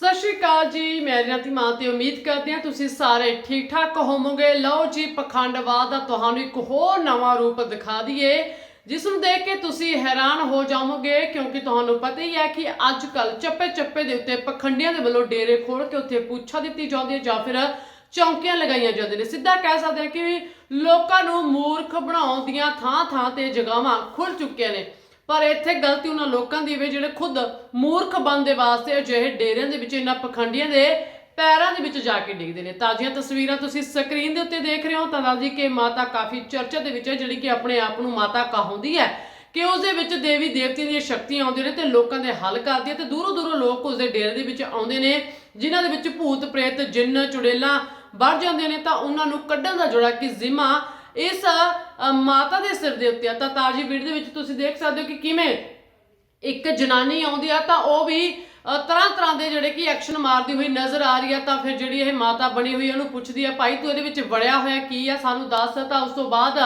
ਸਤਿ ਸ਼੍ਰੀ ਅਕਾਲ ਜੀ, ਮੈਂ ਰਿਆਤੀ ਮਾਂ ਤੇ ਉਮੀਦ ਕਰਦੇ ਹਾਂ ਤੁਸੀਂ ਸਾਰੇ ਠੀਕ ਠਾਕ ਹੋਵੋਗੇ। ਲਓ ਜੀ ਪਖੰਡਵਾਦ ਦਾ ਤੁਹਾਨੂੰ ਇੱਕ ਹੋਰ ਨਵਾਂ ਰੂਪ ਦਿਖਾ ਦਈਏ, ਜਿਸ ਨੂੰ ਦੇਖ ਕੇ ਤੁਸੀਂ ਹੈਰਾਨ ਹੋ ਜਾਵੋਗੇ, ਕਿਉਂਕਿ ਤੁਹਾਨੂੰ ਪਤਾ ਹੀ ਹੈ ਕਿ ਅੱਜ ਕੱਲ ਚੱਪੇ ਚੱਪੇ ਦੇ ਉੱਤੇ ਪਖੰਡੀਆਂ ਦੇ ਵੱਲੋਂ ਡੇਰੇ ਖੋਲ ਕੇ ਉੱਥੇ ਪੁੱਛਾ ਦਿੱਤੀ ਜਾਂਦੀ ਹੈ ਜਾਂ ਫਿਰ ਚੌਂਕੀਆਂ ਲਗਾਈਆਂ ਜਾਂਦੀਆਂ ਨੇ। ਸਿੱਧਾ ਕਹਿ ਸਕਦੇ ਹਾਂ ਕਿ ਲੋਕਾਂ ਨੂੰ ਮੂਰਖ ਬਣਾਉਣ ਦੀਆਂ ਥਾਂ ਥਾਂ ਤੇ ਜਗਾਵਾਂ ਖੁੱਲ ਚੁੱਕੀਆਂ ਨੇ। ਪਰ ਇੱਥੇ ਗਲਤੀ ਉਹਨਾਂ ਲੋਕਾਂ ਦੀ ਵੀ ਜਿਹੜੇ ਖੁਦ ਮੂਰਖ ਬਣਦੇ ਵਾਸਤੇ ਅਜਿਹੇ ਡੇਰਿਆਂ ਦੇ ਵਿੱਚ ਇਹਨਾਂ ਪਖੰਡੀਆਂ ਦੇ ਪੈਰਾਂ ਦੇ ਵਿੱਚ ਜਾ ਕੇ ਡਿੱਗਦੇ ਨੇ। ਤਾਜ਼ੀਆਂ ਤਸਵੀਰਾਂ ਤੁਸੀਂ ਸਕਰੀਨ ਦੇ ਉੱਤੇ ਦੇਖ ਰਹੇ ਹੋ ਤਾਂ ਦੱਸਦੀ ਕਿ ਮਾਤਾ ਕਾਫੀ ਚਰਚਾ ਦੇ ਵਿੱਚ ਹੈ, ਜਿਹੜੀ ਕਿ ਆਪਣੇ ਆਪ ਨੂੰ ਮਾਤਾ ਕਹਾਉਂਦੀ ਹੈ ਕਿ ਉਸ ਦੇ ਵਿੱਚ ਦੇਵੀ ਦੇਵਤਿਆਂ ਦੀਆਂ ਸ਼ਕਤੀਆਂ ਆਉਂਦੀਆਂ ਨੇ ਤੇ ਲੋਕਾਂ ਦੇ ਹੱਲ ਕਰਦੀ ਹੈ ਤੇ ਦੂਰੋਂ ਦੂਰੋਂ ਲੋਕ ਉਸ ਦੇ ਡੇਰੇ ਦੇ ਵਿੱਚ ਆਉਂਦੇ ਨੇ, ਜਿਨ੍ਹਾਂ ਦੇ ਵਿੱਚ ਭੂਤ, ਪ੍ਰੇਤ, ਜਿੰਨ, ਚੁੜੇਲਾਂ ਵੜ ਜਾਂਦੇ ਨੇ ਤਾਂ ਉਹਨਾਂ ਨੂੰ ਕੱਢਣ ਦਾ ਜਿਹੜਾ ਕਿ ਜ਼ਿੰਮਾ ਇਸ ਮਾਤਾ ਦੇ ਸਿਰ ਦੇ ਉੱਤੇ ਆ। ਤਾਂ ਤਾਜੀ ਵੀਡੀਓ ਦੇ ਵਿੱਚ ਤੁਸੀਂ ਦੇਖ ਸਕਦੇ ਹੋ ਕਿ ਕਿਵੇਂ ਇੱਕ ਜਨਾਨੀ ਆਉਂਦੀ ਆ ਤਾਂ ਉਹ ਵੀ ਤਰ੍ਹਾਂ ਤਰ੍ਹਾਂ ਦੇ ਜਿਹੜੇ ਕਿ ਐਕਸ਼ਨ ਮਾਰਦੀ ਹੋਈ ਨਜ਼ਰ ਆ ਰਹੀ ਆ। ਤਾਂ ਫਿਰ ਜਿਹੜੀ ਇਹ ਮਾਤਾ ਬਣੀ ਹੋਈ ਆ, ਉਹਨੂੰ ਪੁੱਛਦੀ ਆ ਭਾਈ ਤੂੰ ਇਹਦੇ ਵਿੱਚ ਵੜਿਆ ਹੋਇਆ ਕੀ ਆ? ਸਾਨੂੰ ਦੱਸ ਤਾਂ ਉਸ ਤੋਂ ਬਾਅਦ।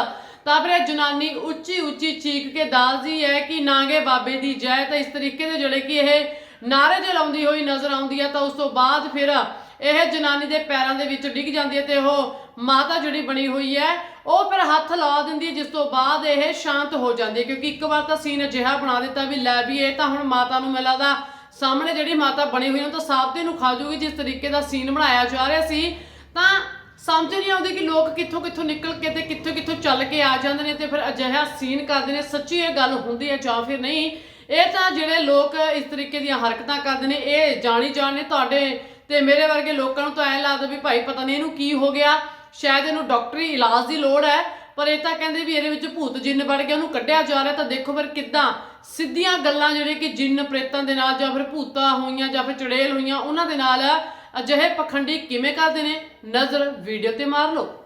ਤਾਂ ਫਿਰ ਇਹ ਜਨਾਨੀ ਉੱਚੀ ਉੱਚੀ ਚੀਕ ਕੇ ਦੱਸਦੀ ਹੈ ਕਿ ਨਾਂਗੇ ਬਾਬੇ ਦੀ ਜੈ। ਤਾਂ ਇਸ ਤਰੀਕੇ ਦੇ ਜਿਹੜੇ ਕਿ ਇਹ ਨਾਰੇ ਜੇ ਲਾਉਂਦੀ ਹੋਈ ਨਜ਼ਰ ਆਉਂਦੀ ਆ ਤਾਂ ਉਸ ਤੋਂ ਬਾਅਦ ਫਿਰ ਇਹ ਜਨਾਨੀ ਦੇ ਪੈਰਾਂ ਦੇ ਵਿੱਚ ਡਿੱਗ ਜਾਂਦੀ ਹੈ ਤੇ ਉਹ ਮਾਤਾ ਜਿਹੜੀ ਬਣੀ ਹੋਈ ਹੈ। ਉਹ ਫਿਰ ਹੱਥ ਲਾ ਦਿੰਦੀ ਹੈ, ਜਿਸ ਤੋਂ ਬਾਅਦ ਇਹ ਸ਼ਾਂਤ ਹੋ ਜਾਂਦੀ ਹੈ। ਕਿਉਂਕਿ ਇੱਕ ਵਾਰ ਤਾਂ ਸੀਨ ਅਜਿਹਾ ਬਣਾ ਦਿੱਤਾ ਵੀ ਲੈ ਵੀ ਇਹ ਤਾਂ ਹੁਣ ਮਾਤਾ ਨੂੰ ਮੈਨੂੰ ਲੱਗਦਾ ਸਾਹਮਣੇ ਜਿਹੜੀ ਮਾਤਾ ਬਣੀ ਹੋਈ ਹੈ, ਉਹ ਤਾਂ ਸਾਬਤੇ ਨੂੰ ਖਾ ਜੂਗੀ, ਜਿਸ ਤਰੀਕੇ ਦਾ ਸੀਨ ਬਣਾਇਆ ਜਾ ਰਿਹਾ ਸੀ। ਤਾਂ ਸਮਝ ਨਹੀਂ ਆਉਂਦੀ ਕਿ ਲੋਕ ਕਿੱਥੋਂ ਕਿੱਥੋਂ ਨਿਕਲ ਕੇ ਤੇ ਕਿੱਥੋਂ ਕਿੱਥੋਂ ਚੱਲ ਕੇ ਆ ਜਾਂਦੇ ਨੇ ਤੇ ਫਿਰ ਅਜਿਹਾ ਸੀਨ ਕਰਦੇ ਨੇ। ਸੱਚੀ ਇਹ ਗੱਲ ਹੁੰਦੀ ਹੈ ਜਾਂ ਫਿਰ ਨਹੀਂ? ਇਹ ਤਾਂ ਜਿਹੜੇ ਲੋਕ ਇਸ ਤਰੀਕੇ ਦੀਆਂ ਹਰਕਤਾਂ ਕਰਦੇ ਨੇ, ਇਹ ਜਾਣੀ ਜਾਣ ਨੇ। ਤੁਹਾਡੇ ਤੇ ਮੇਰੇ ਵਰਗੇ ਲੋਕਾਂ ਨੂੰ ਤਾਂ ਐਂ ਲੱਗਦਾ ਵੀ ਭਾਈ ਪਤਾ ਨਹੀਂ ਇਹਨੂੰ ਕੀ ਹੋ ਗਿਆ। ਸ਼ਾਇਦ ਇਹਨੂੰ ਡਾਕਟਰੀ ਇਲਾਜ ਦੀ ਲੋੜ ਹੈ, ਪਰ ਇਹ ਤਾਂ ਕਹਿੰਦੇ ਵੀ ਇਹਦੇ ਵਿੱਚ ਭੂਤ ਜਿੰਨ ਵੜ ਗਿਆ, ਉਹਨੂੰ ਕੱਢਿਆ ਜਾ ਰਿਹਾ, ਤਾਂ ਦੇਖੋ ਫਿਰ ਕਿੱਦਾਂ ਸਿੱਧੀਆਂ ਗੱਲਾਂ ਜਿਹੜੇ ਕਿ ਜਿੰਨ ਪ੍ਰੇਤਾਂ ਦੇ ਨਾਲ ਜਾਂ ਫਿਰ ਭੂਤਾਂ ਹੋਈਆਂ ਜਾਂ ਫਿਰ ਚੜੇਲ ਹੋਈਆਂ, ਉਹਨਾਂ ਦੇ ਨਾਲ ਅਜਿਹੇ ਪਖੰਡੀ ਕਿਵੇਂ ਕਰਦੇ ਨੇ? ਨਜ਼ਰ ਵੀਡੀਓ ਤੇ ਮਾਰ ਲਓ।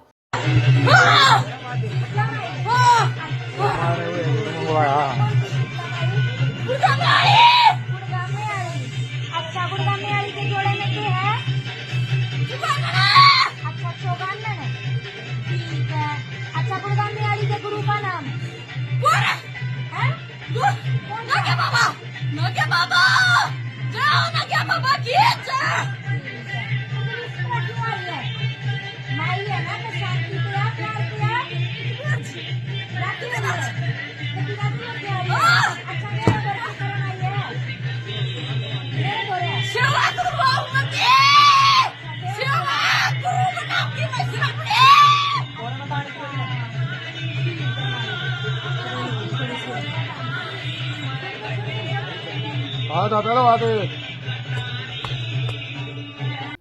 ide kurupanam. Kuara? Eh? Du? Nagya baba! Nagya baba! Jauh nagya baba kita! ਆ ਦਾਦਾ ਲਵਾ ਦੇ।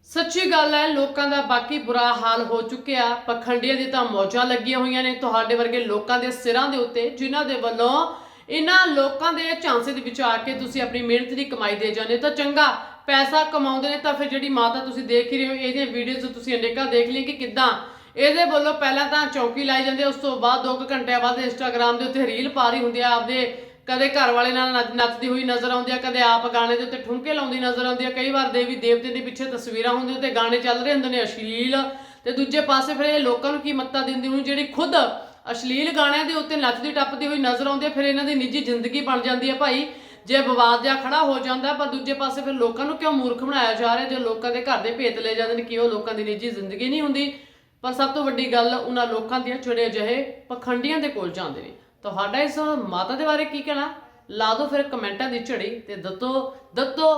ਸੱਚੀ ਗੱਲ ਹੈ, ਲੋਕਾਂ ਦਾ ਬਾਕੀ ਬੁਰਾ ਹਾਲ ਹੋ ਚੁੱਕਿਆ। ਪਖੰਡੀਆਂ ਦੀ ਤਾਂ ਮੌਜਾਂ ਲੱਗੀਆਂ ਹੋਈਆਂ ਨੇ ਤੁਹਾਡੇ ਵਰਗੇ ਲੋਕਾਂ ਦੇ ਸਿਰਾਂ ਦੇ ਉੱਤੇ, ਜਿਨ੍ਹਾਂ ਦੇ ਵੱਲੋਂ ਇਹਨਾਂ ਲੋਕਾਂ ਦੇ ਝਾਂਸੇ ਦੇ ਵਿੱਚ ਆ ਕੇ ਤੁਸੀਂ ਆਪਣੀ ਮਿਹਨਤ ਦੀ ਕਮਾਈ ਦੇ ਜਾਂਦੇ ਤਾਂ ਚੰਗਾ, ਪੈਸਾ ਕਮਾਉਂਦੇ ਨੇ ਤਾਂ ਫਿਰ ਜਿਹੜੀ ਮਾਤਾ ਤੁਸੀਂ ਦੇਖ ਹੀ ਰਹੇ ਹੋ, ਇਹਦੀਆਂ ਵੀਡੀਓਜ਼ ਤੁਸੀਂ ਅਨੇਕਾਂ ਦੇਖ ਲਈ ਕਿ ਕਿੱਦਾਂ ਇਹਦੇ ਵੱਲੋਂ ਪਹਿਲਾਂ ਤਾਂ ਚੌਂਕੀ ਲਾਈ ਜਾਂਦੇ ਉਸ ਤੋਂ ਬਾਅਦ 2 ਘੰਟਿਆਂ ਬਾਅਦ ਇੰਸਟਾਗ੍ਰam ਦੇ ਉੱਤੇ ਰੀਲ ਪਾ ਰਹੀ ਹੁੰਦੀ ਆ, ਆਪਦੇ ਕਦੇ ਘਰ ਵਾਲੇ ਨਾਲ ਨੱਚ- ਨੱਚਦੀ ਹੋਈ ਨਜ਼ਰ ਆਉਂਦੀ ਆ, ਕਦੇ ਆਪ ਗਾਣੇ ਦੇ ਉੱਤੇ ਠੁਮਕੇ ਲਾਉਂਦੀ ਨਜ਼ਰ ਆਉਂਦੀ ਆ। ਕਈ ਵਾਰ ਦੇਵੀ ਦੇਵਤੇ ਦੇ ਪਿੱਛੇ ਤਸਵੀਰਾਂ ਹੁੰਦੀਆਂ ਤੇ ਗਾਣੇ ਚੱਲ ਰਹੇ ਹੁੰਦੇ ਨੇ ਅਸ਼ਲੀਲ। ਤੇ ਦੂਜੇ ਪਾਸੇ ਫਿਰ ਇਹ ਲੋਕਾਂ ਨੂੰ ਕੀ ਮੱਤਾ ਦਿੰਦੀ ਹੋਣੀ, ਜਿਹੜੀ ਖੁਦ ਅਸ਼ਲੀਲ ਗਾਣਿਆਂ ਦੇ ਉੱਤੇ ਨੱਚਦੀ ਟੱਪਦੀ ਹੋਈ ਨਜ਼ਰ ਆਉਂਦੀ ਆ, ਫਿਰ ਇਹਨਾਂ ਦੀ ਨਿੱਜੀ ਜ਼ਿੰਦਗੀ ਬਣ ਜਾਂਦੀ ਆ ਭਾਈ। ਜੇ ਵਿਵਾਦ ਜਿਹਾ ਖੜਾ ਹੋ ਜਾਂਦਾ, ਪਰ ਦੂਜੇ ਪਾਸੇ ਫਿਰ ਲੋਕਾਂ ਨੂੰ ਕਿਉਂ ਮੂਰਖ ਬਣਾਇਆ ਜਾ ਰਿਹਾ? ਜੇ ਲੋਕਾਂ ਦੇ ਘਰ ਦੇ ਭੇਤ ਲੈ ਜਾਂਦੇ ਨੇ, ਕਿ ਉਹ ਲੋਕਾਂ ਦੀ ਨਿੱਜੀ ਜ਼ਿੰਦਗੀ ਨਹੀਂ ਹੁੰਦੀ? ਪਰ ਸਭ ਤੋਂ ਵੱਡੀ ਗੱਲ, ਉਹਨਾਂ ਲੋਕਾਂ ਦੀਆਂ ਜਿਹੜੇ ਅਜਿਹੇ ਪਖੰਡੀਆਂ ਦੇ ਕੋਲ ਜਾਂਦੇ ਨੇ। ਤੁਹਾਡਾ ਇਸ ਮਾਤਾ ਦੇ ਬਾਰੇ ਕੀ ਕਹਿਣਾ? ਲਾ ਦਿਓ ਫਿਰ ਕਮੈਂਟਾਂ ਦੀ ਝੜੀ ਤੇ ਦੱਸੋ ਦੱਸੋ